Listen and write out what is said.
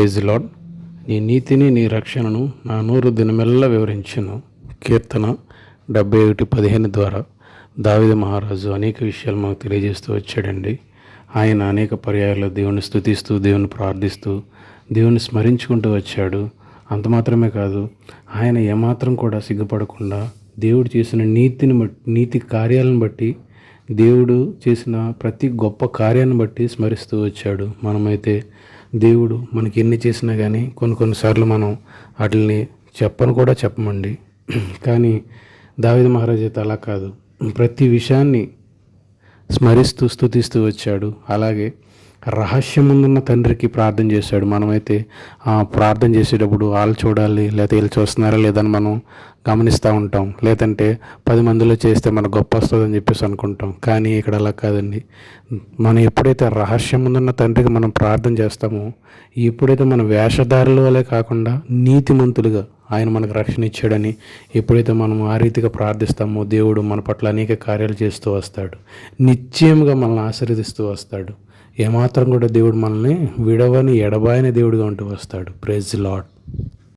Praise lord నీ నీతిని నీ రక్షణను నా నూరు దినమెల్లా వివరించను. కీర్తన డెబ్బై ఒకటి పదిహేను ద్వారా దావిద మహారాజు అనేక విషయాలు మాకు తెలియజేస్తూ వచ్చాడండి. ఆయన అనేక పర్యాయాలు దేవుని స్థుతిస్తూ దేవుని ప్రార్థిస్తూ దేవుని స్మరించుకుంటూ వచ్చాడు. అంత మాత్రమే కాదు ఆయన ఏమాత్రం కూడా సిగ్గుపడకుండా దేవుడు చేసిన నీతిని బట్టి నీతి కార్యాలను బట్టి దేవుడు చేసిన ప్రతి గొప్ప కార్యాన్ని బట్టి స్మరిస్తూ వచ్చాడు. మనమైతే దేవుడు మనకి ఎన్ని చేసినా కానీ కొన్ని కొన్నిసార్లు మనం వాటిని చెప్పను కూడా చెప్పమండి. కానీ దావిద మహారాజ్ అయితే అలా కాదు. ప్రతి విషయాన్ని స్మరిస్తూ స్థుతిస్తూ వచ్చాడు. అలాగే రహస్యముందున్న తండ్రికి ప్రార్థన చేశాడు. మనమైతే ప్రార్థన చేసేటప్పుడు వాళ్ళు చూడాలి లేకపోతే వీళ్ళు చూస్తున్నారా లేదని మనం గమనిస్తూ ఉంటాం. లేదంటే పది మందిలో చేస్తే మనకు గొప్ప వస్తుందని చెప్పేసి అనుకుంటాం. కానీ ఇక్కడ అలా కాదండి. మనం ఎప్పుడైతే రహస్యముందున్న తండ్రికి మనం ప్రార్థన చేస్తామో ఎప్పుడైతే మన వేషధారులు వలె కాకుండా నీతిమంతులుగా ఆయన మనకు రక్షణ ఇచ్చాడని ఎప్పుడైతే మనం ఆ రీతిగా ప్రార్థిస్తామో దేవుడు మన పట్ల అనేక కార్యాలు చేస్తూ వస్తాడు. నిశ్చయంగా మనల్ని ఆశీర్వదిస్తూ వస్తాడు. ఏమాత్రం కూడా దేవుడు మనల్ని విడవని ఎడబాయని దేవుడిగా ఉంటూ వస్తాడు. Praise lord